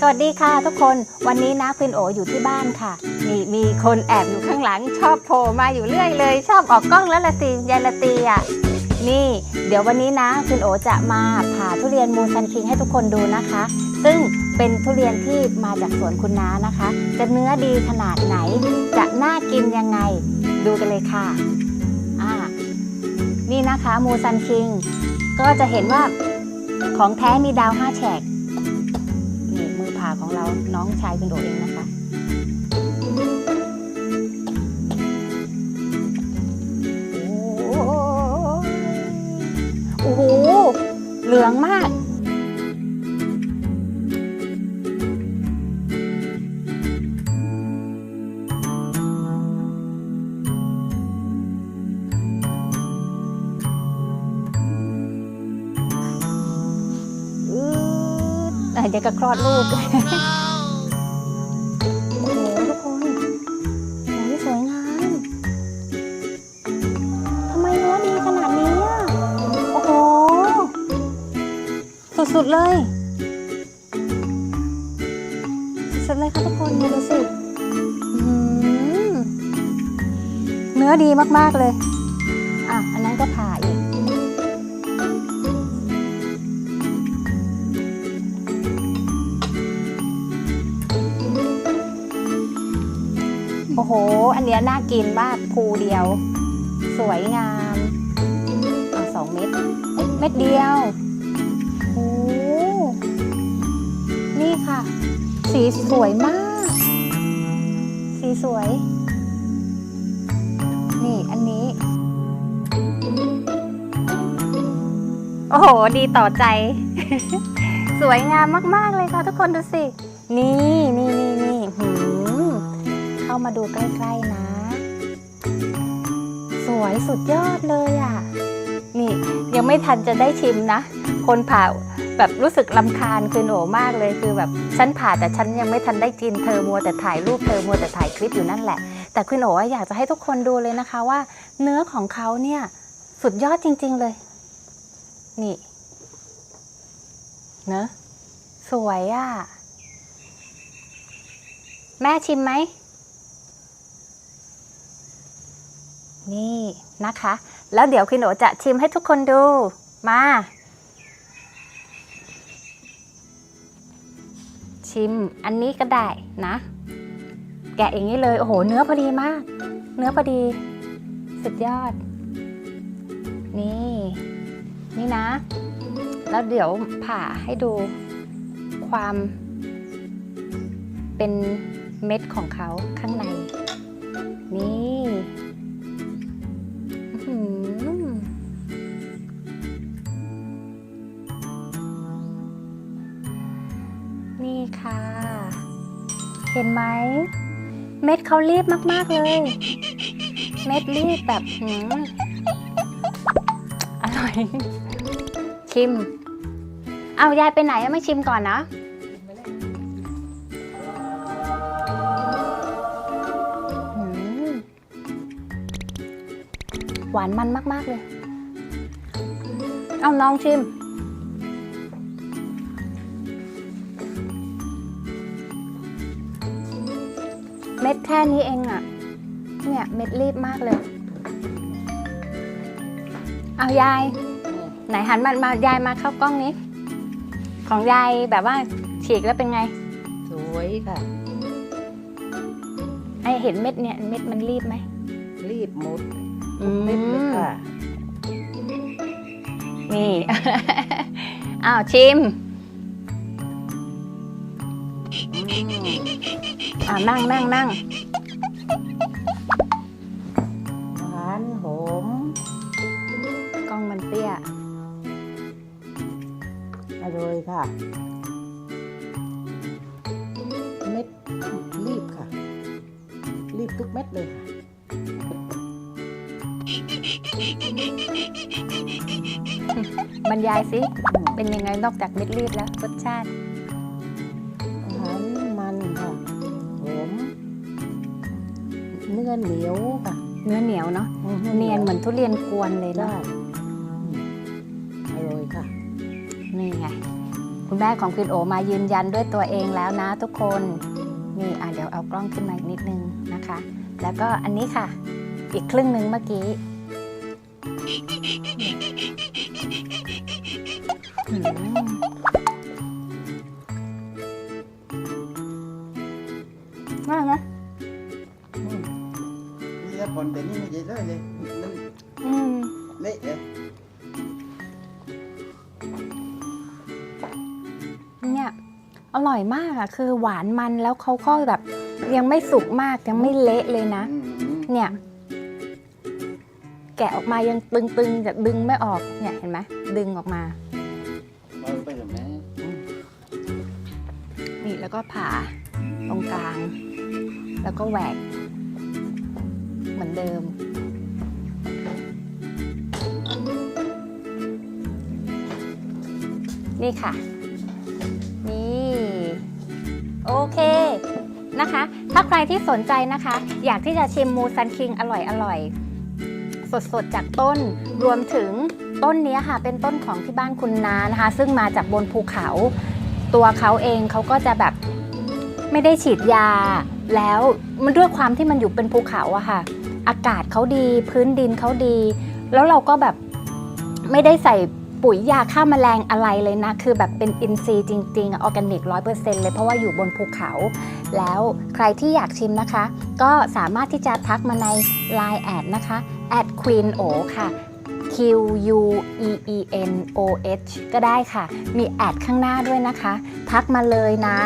สวัสดีค่ะทุกคนวันนี้นะคุณโออยู่ที่บ้านค่ะ มีมีคนแอบอยู่ข้างหลังชอบโผล่มาอยู่เรื่อยเลย ชอบออกกล้องแล้วละสิยายละตีอะนี่ เดี๋ยววันนี้นะคุณโอจะมาผ่าทุเรียนมูซันคิงให้ทุกคนดูนะคะ ซึ่งเป็นทุเรียนที่มาจากสวนคุณน้านะคะ จะเนื้อดีขนาดไหน จะน่ากินยังไง ดูกันเลยค่ะอ่านี่นะคะมูซันคิงก็จะเห็นว่าของแท้มีดาวห้าแฉกาของเราน้องชายคุณโดเองนะคะโอ้โหเหลืองมาก เดี๋ยวก็คลอดลูก โอ้โหทุกคนโอ้ยสวยงามทำไมเนื้อดีขนาดนี้อะ โอ้โห สุดๆเลย สุดๆเลยค่ะทุกคนเนี่ยดูสิเนื้อดีมากๆเลย โอ้โห อันเนี้ยน่ากินมากภูเดียว สวยงามอสองเม็ดเม็ดเดียวโอ้นี่ค่ะ สีสวยมาก สีสวย นี่อันนี้ โอ้โห ดีต่อใจ สวยงามมาก ๆ เลยค่ะทุกคนดูสิ นี่นี่นี่นี่หืม มาดูใกล้ๆนะ สวยสุดยอดเลยอะ นี่ยังไม่ทันจะได้ชิมนะ คนผ่าแบบรู้สึกลำคาญคือโหนมากเลยคือแบบฉันผ่าแต่ฉันยังไม่ทันได้กินเธอมัวแต่ถ่ายรูปเธอมัวแต่ถ่ายคลิปอยู่นั่นแหละ แต่คุณโอ๋อยากจะให้ทุกคนดูเลยนะคะว่า เนื้อของเขาเนี่ยสุดยอดจริง ๆเลย นี่เนอะสวยอะ แม่ชิมไหม นี่นะคะ แล้วเดี๋ยวคุณโอจะชิมให้ทุกคนดูมา ชิมอันนี้ก็ได้นะ แกะอย่างนี้เลย โอ้โห เนื้อพอดีมาก เนื้อพอดี สุดยอด นี่ นี่นะ แล้วเดี๋ยวผ่าให้ดูความเป็นเม็ดของเขาข้างใน นี่ นี่ค่ะ เห็นไหม เม็ดเขารีบมาก ๆ เลย เม็ดรีบแบบหืมอร่อย ชิม เอายายไปไหนอะไม่ชิมก่อนนะหืมหวานมันมาก ๆ เลย เอาน้องชิม ม็ดแค่นี้เองอะเนี่ยเม็ดรีบมากเลย เอายาย ไหนหันมามายายมาเข้ากล้องนี้ ของยายแบบว่าฉีกแล้วเป็นไง สวยค่ะ ไอเห็นเม็ดเนี่ยเม็ดมันรีบไหม รีบหมดอืเม็ดเลยค่ะ นี่ อ้าวชิม อ่านั่งนั่งนั่งหานหอมกล้องมันเตี้ย อร่อยค่ะ เม็ดรีบค่ะ รีบทุกเม็ดเลยค่ะบรรยายสิ เป็นยังไงนอกจากเม็ดรีบแล้วรสชาติ นื้อเหนียวค่ะ เนื้อเหนียวเนาะเนียนเหมือนทุเรียนกวนเลยได้เนาะอืมอร่อยค่ะ นี่ไงคุณแม่ของควินโอมายืนยันด้วยตัวเองแล้วนะทุกคนนี่อะเดี๋ยวเอากล้องขึ้นมาอีกนิดนึงนะคะ แล้วก็อันนี้ค่ะ อีกครึ่งหนึ่งเมื่อกี้ ผ่อนแต่นี่ไม่ใช่เลยเลยนั่นอืมเละเลยเนี่ยอร่อยมากอะคือหวานมันแล้วเขาก็แบบ ยังไม่สุกมากยังไม่เละเลยนะ อืมเนี่ย แกะออกมายังตึงๆแต่ดึงไม่ออกเนี่ยเห็นไหมดึงออกมา เอาไปแบบนี้นี่แล้วก็ผ่าตรงกลาง แล้วก็แหวก เหมือนเดิม นี่ค่ะ นี่ โอเคนะคะ ถ้าใครที่สนใจนะคะ อยากที่จะชิมมูซันคิงอร่อยอร่อยสดๆ จากต้นรวมถึงต้นนี้ค่ะ เป็นต้นของที่บ้านคุณนานะคะ ซึ่งมาจากบนภูเขา ตัวเขาเองเขาก็จะแบบไม่ได้ฉีดยา แล้วมันด้วยความที่มันอยู่เป็นภูเขาอะค่ะ อากาศเขาดี พื้นดินเขาดี แล้วเราก็แบบไม่ได้ใส่ปุ๋ยยาฆ่าแมลงอะไรเลยนะ คือแบบเป็นอินทรีย์จริงๆออร์แกนิกร้อยเปอร์เซ็นต์เลยเพราะว่าอยู่บนภูเขา แล้วใครที่อยากชิมนะคะ ก็สามารถที่จะทักมาใน Line แอดนะคะ at queen o ค่ะ Q U E E N O H ก็ได้ค่ะ มีแอดข้างหน้าด้วยนะคะ ทักมาเลยนะ